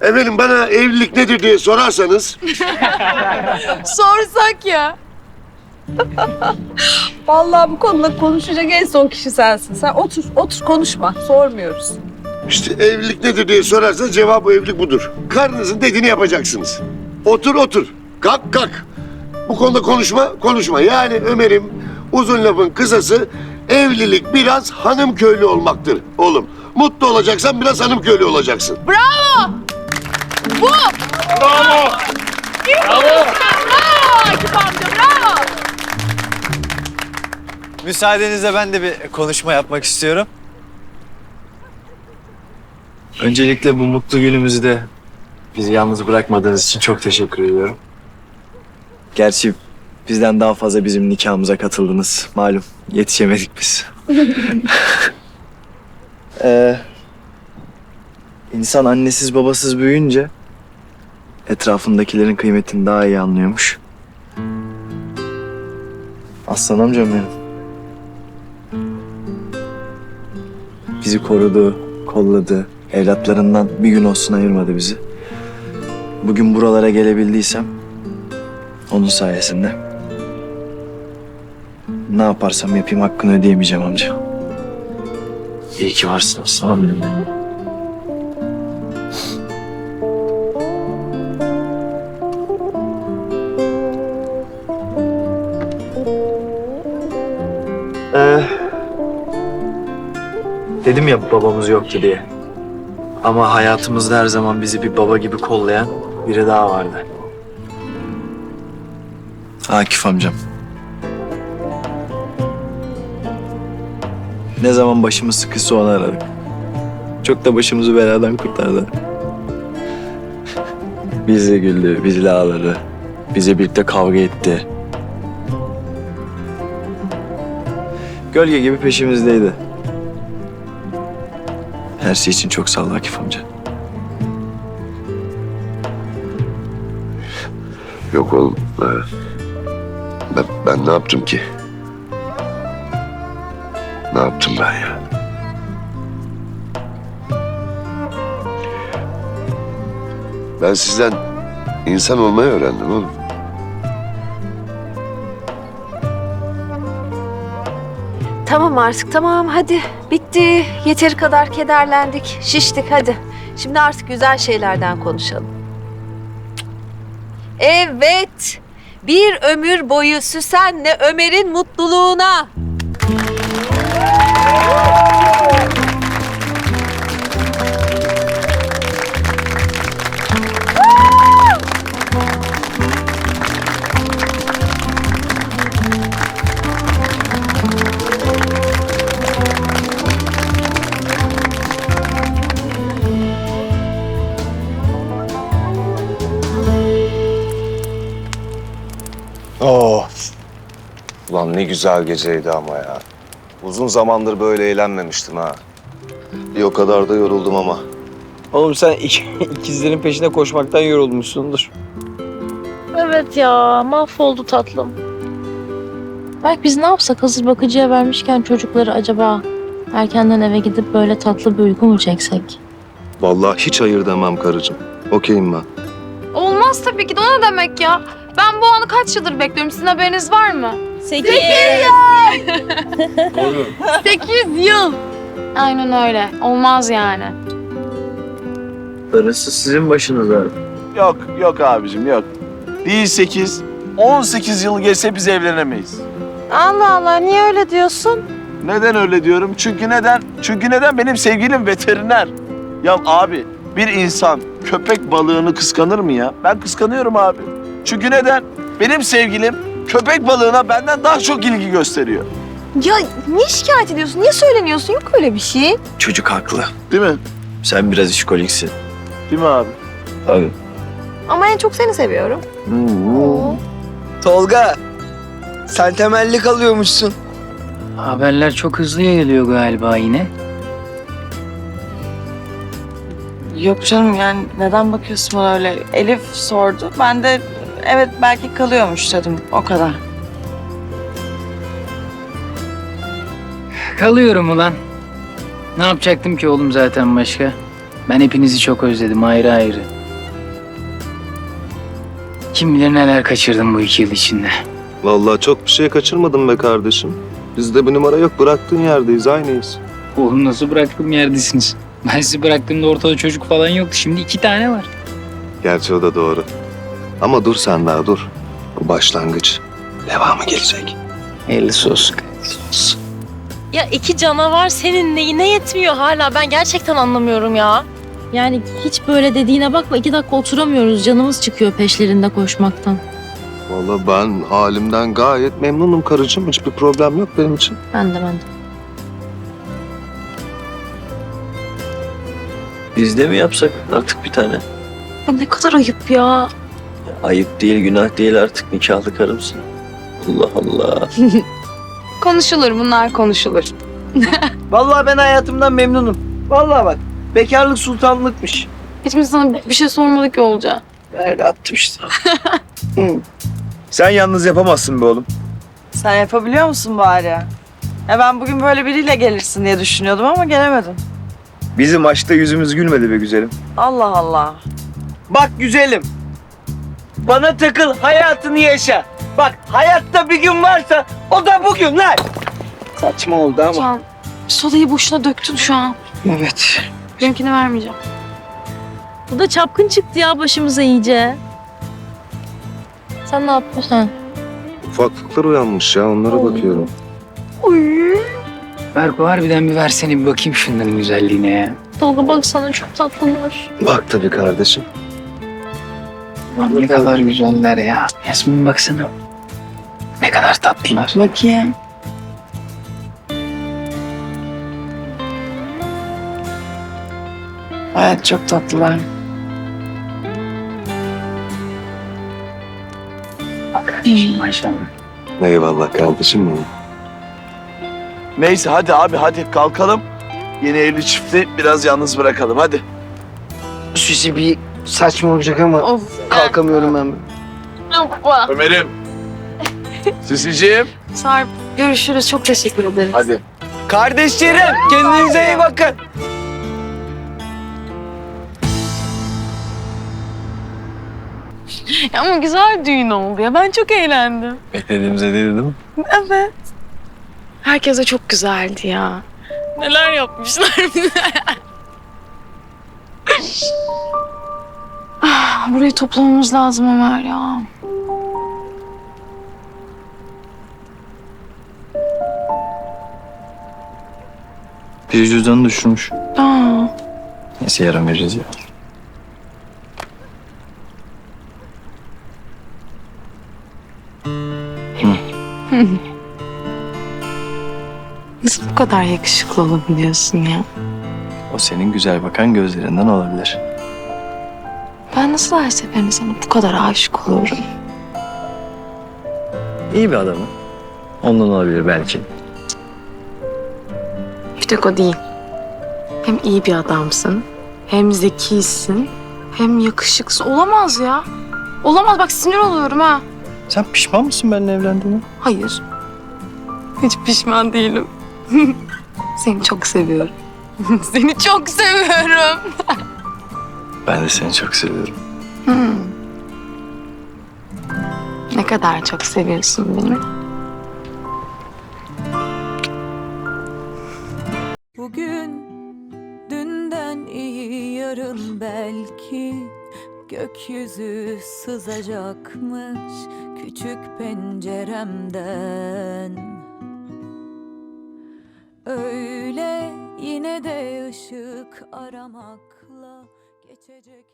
Efendim bana evlilik nedir diye sorarsanız Sorsak ya. Vallahi bu konuda konuşacak en son kişi sensin. Sen otur, otur konuşma. Sormuyoruz. işte evlilik nedir diye sorarsanız cevabı evlilik budur. Karınızın dediğini yapacaksınız. Otur otur. Kalk kalk. Bu konuda konuşma konuşma. Yani Ömer'im uzun lafın kısası evlilik biraz hanım köylü olmaktır oğlum. Mutlu olacaksan biraz hanım köylü olacaksın. Akif amca bravo. Müsaadenizle ben de bir konuşma yapmak istiyorum. Öncelikle bu mutlu günümüzü de bizi yalnız bırakmadığınız için çok teşekkür ediyorum. Gerçi bizden daha fazla bizim nikahımıza katıldınız. Malum yetişemedik biz. ee, insan annesiz babasız büyüyünce etrafındakilerin kıymetini daha iyi anlıyormuş. Aslan amcam benim. Bizi korudu, kolladı. Evlatlarından bir gün olsun ayırmadı bizi. Bugün buralara gelebildiysem onun sayesinde. Ne yaparsam yapayım hakkını ödeyemeyeceğim amca. İyi ki varsın aslanım benim. Dedim ya babamız yoktu diye. Ama hayatımızda her zaman bizi bir baba gibi kollayan biri daha vardı. Akif amcam. Ne zaman başımız sıkışsa onu aradık. Çok da başımızı beladan kurtardı. Bizle güldü, bizle ağladı. Bize birlikte kavga etti. Gölge gibi peşimizdeydi. Her şey için çok sağ ol Akif amca. Yok oğlum. ee, Ben, ben ne yaptım ki? Ne yaptım ben ya? Ben sizden insan olmayı öğrendim oğlum. Tamam artık tamam hadi bitti. Yeteri kadar kederlendik, şiştik hadi. Şimdi artık güzel şeylerden konuşalım. Evet. Bir ömür boyu Süsen'le Ömer'in mutluluğuna. Ulan ne güzel geceydi ama ya. Uzun zamandır böyle eğlenmemiştim ha. Bir o kadar da yoruldum ama. Oğlum sen ik- ikizlerin peşinde koşmaktan yorulmuşsundur. Evet ya mahvoldu tatlım. Belki biz ne yapsak hazır bakıcıya vermişken çocukları acaba erkenden eve gidip böyle tatlı bir uyku mu çeksek? Vallahi hiç hayır demem karıcığım. Okeyim ben. Olmaz tabii ki de o ne demek ya? Ben bu anı kaç yıldır bekliyorum. Sizin haberiniz var mı? Sekiz. 8 yıl. Aynen öyle. Olmaz yani. Darısı sizin başınıza. Yok, yok abicim yok. Değil 8, 18 yıl geçse biz evlenemeyiz. Allah Allah niye öyle diyorsun? Neden öyle diyorum? Çünkü neden? Çünkü neden? Benim sevgilim veteriner. Ya abi bir insan köpek balığını kıskanır mı ya? Ben kıskanıyorum abi. Çünkü neden? Benim sevgilim köpek balığına benden daha çok ilgi gösteriyor. Ya niye şikayet ediyorsun? Niye söyleniyorsun? Yok öyle bir şey. Çocuk haklı. Değil mi? Sen biraz işkoliksin. Değil mi abi? Tabii. Ama en çok seni seviyorum. Tolga, sen temelli kalıyormuşsun. Haberler çok hızlı yayılıyor galiba yine. Yok canım yani neden bakıyorsun bana öyle? Elif sordu. Ben de evet belki kalıyormuş dedim. O kadar. Kalıyorum ulan. Ne yapacaktım ki oğlum zaten başka? Ben hepinizi çok özledim ayrı ayrı. Kim bilir neler kaçırdım bu iki yıl içinde. Vallahi çok bir şey kaçırmadım be kardeşim. Bizde bir numara yok. Bıraktığın yerdeyiz. Aynıyız. Oğlum nasıl bıraktığım yerdesiniz? Ben sizi bıraktığımda ortada çocuk falan yoktu. Şimdi iki tane var. Gerçi o da doğru. Ama dur sen daha dur. Bu başlangıç. Devamı gelecek. Hayırlısı olsun. Ya iki canavar senin neyine yetmiyor hala? Ben gerçekten anlamıyorum ya. Yani hiç böyle dediğine bakma. iki dakika oturamıyoruz. Canımız çıkıyor peşlerinde koşmaktan. Vallahi ben halimden gayet memnunum karıcığım. Hiçbir problem yok benim için. Ben de ben de. Biz de mi yapsak artık bir tane? Ya ne kadar ayıp ya. Ayıp değil, günah değil artık nikahlı karımsın. Allah Allah. Konuşulur bunlar konuşulur. Vallahi ben hayatımdan memnunum. Vallahi bak. Bekarlık sultanlıkmış. Hiç mi sana bir şey sormadık ki Olca? Öyle attım işte. Sen yalnız yapamazsın be oğlum. Sen yapabiliyor musun bari? Ya ben bugün böyle biriyle gelirsin diye düşünüyordum ama gelemedim. Bizim aşkta yüzümüz gülmedi be güzelim. Allah Allah. Bak güzelim. Bana takıl, hayatını yaşa. Bak hayatta bir gün varsa o da bugün lan. Saçma oldu ama. Can, sodayı boşuna döktün şu an. Evet. Benimkini vermeyeceğim. Bu da çapkın çıktı ya başımıza iyice. Sen ne yapıyorsun? Ufaklıklar uyanmış ya. Onlara bakıyorum. Berko harbiden bir versene bir bakayım şunların güzelliğine ya. Tolga baksana çok tatlılar. Bak tabii kardeşim. Lan ne kadar güzeller ya. Yasmin baksana. Ne kadar tatlılar. Bakayım. Evet çok tatlılar. Bak maşallah. Eyvallah kardeşim benim. Neyse hadi abi hadi kalkalım. Yeni evli çifti biraz yalnız bırakalım hadi. Susi bir saçma olacak ama Of. Kalkamıyorum ben. Yapma. Ömer'im. Sisiciğim. Sarp görüşürüz. Çok teşekkür ederim. Hadi. Kardeşlerim kendinize iyi bakın. Ama güzel düğün oldu ya. Ben çok eğlendim. Beklediğimize mi? Evet. Herkese çok güzeldi ya. Neler yapmışlar bize. burayı toplamamız lazım Ömer ya. Bir cüzdanı düşürmüş. Aa, Neyse yarın veririz ya. nasıl bu kadar yakışıklı olabiliyorsun ya? O senin güzel bakan gözlerinden olabilir. Ben nasıl her seferinde sana bu kadar aşık oluyorum? İyi bir adamı. Ondan olabilir belki. Bir tek o değil. Hem iyi bir adamsın, hem zekisin, hem yakışıksız. Olamaz ya. Olamaz bak sinir oluyorum ha. Sen pişman mısın benimle evlendiğine? Hayır. Hiç pişman değilim. Seni çok seviyorum. Seni çok seviyorum. Ben de seni çok seviyorum. Hmm. Ne kadar çok seviyorsun beni. Bugün dünden iyi yarın belki gökyüzü sızacakmış küçük penceremden. Öyle yine de ışık aramakla geçecek.